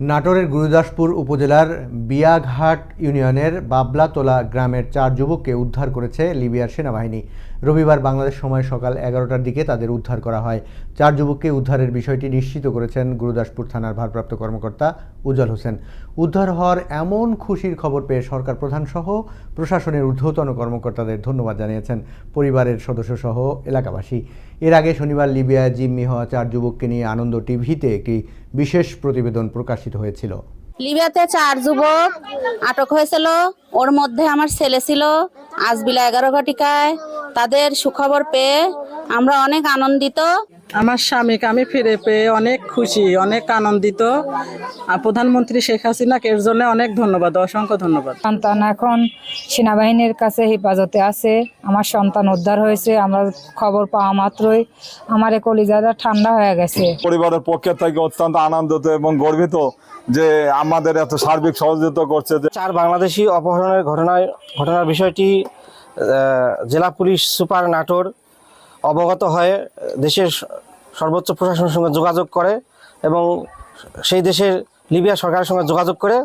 নাটোরের গুরুদাসপুর উপজেলার বিয়াঘাট ইউনিয়নের বাবলাতোলা গ্রামের চার যুবককে উদ্ধার করেছে লিবিয়ার সেনাবাহিনী। রবিবার বাংলাদেশ সময় সকাল এগারোটার দিকে তাদের উদ্ধার করা হয়। চার যুবককে উদ্ধারের বিষয়টি নিশ্চিত করেছেন গুরুদাসপুর থানার ভারপ্রাপ্ত কর্মকর্তা উজ্জ্বল হোসেন। উদ্ধার হওয়ার এমন খুশির খবর পেয়ে সরকার প্রধান সহ প্রশাসনের ঊর্ধ্বতন কর্মকর্তাদের ধন্যবাদ জানিয়েছেন পরিবারের সদস্যসহ এলাকাবাসী। এর আগে শনিবার লিবিয়ায় জিম্মি হওয়া চার যুবককে নিয়ে আনন্দ টিভিতে একটি বিশেষ প্রতিবেদন প্রকাশিত হয়েছিল। লিবিয়াতে চার যুবক আটক হয়েছিল। ওর মধ্যে আমার ছেলে ছিল। আজ বিলা এগারো ঘটিকায়। তাদের সুখবর পেয়ে আমরা অনেক আনন্দিত। আমার স্বামীকে আমি ফিরে পেয়ে অনেক খুশি অনেক আনন্দিত। আর প্রধানমন্ত্রী শেখ হাসিনাকে এর জন্য অনেক ধন্যবাদ অসংখ্য ধন্যবাদ। সন্তান এখন সেনাবাহিনীর কাছে হেফাজতে আছে। আমার সন্তান উদ্ধার হয়েছে আমরা খবর পাওয়া মাত্রই আমার এ কলিজাটা ঠান্ডা হয়ে গেছে। পরিবারের পক্ষে থেকে অত্যন্ত আনন্দিত এবং গর্বিত যে আমাদের এত সার্বিক সহযোগিতা করছে যে চার বাংলাদেশি অপহরণের ঘটনায় ঘটনার বিষয়টি জেলা পুলিশ সুপার নাটোর অবগত হয়ে দেশের সর্বোচ্চ প্রশাসনের সঙ্গে যোগাযোগ করে এবং সেই দেশের লিবিয়া সরকারের সঙ্গে যোগাযোগ করে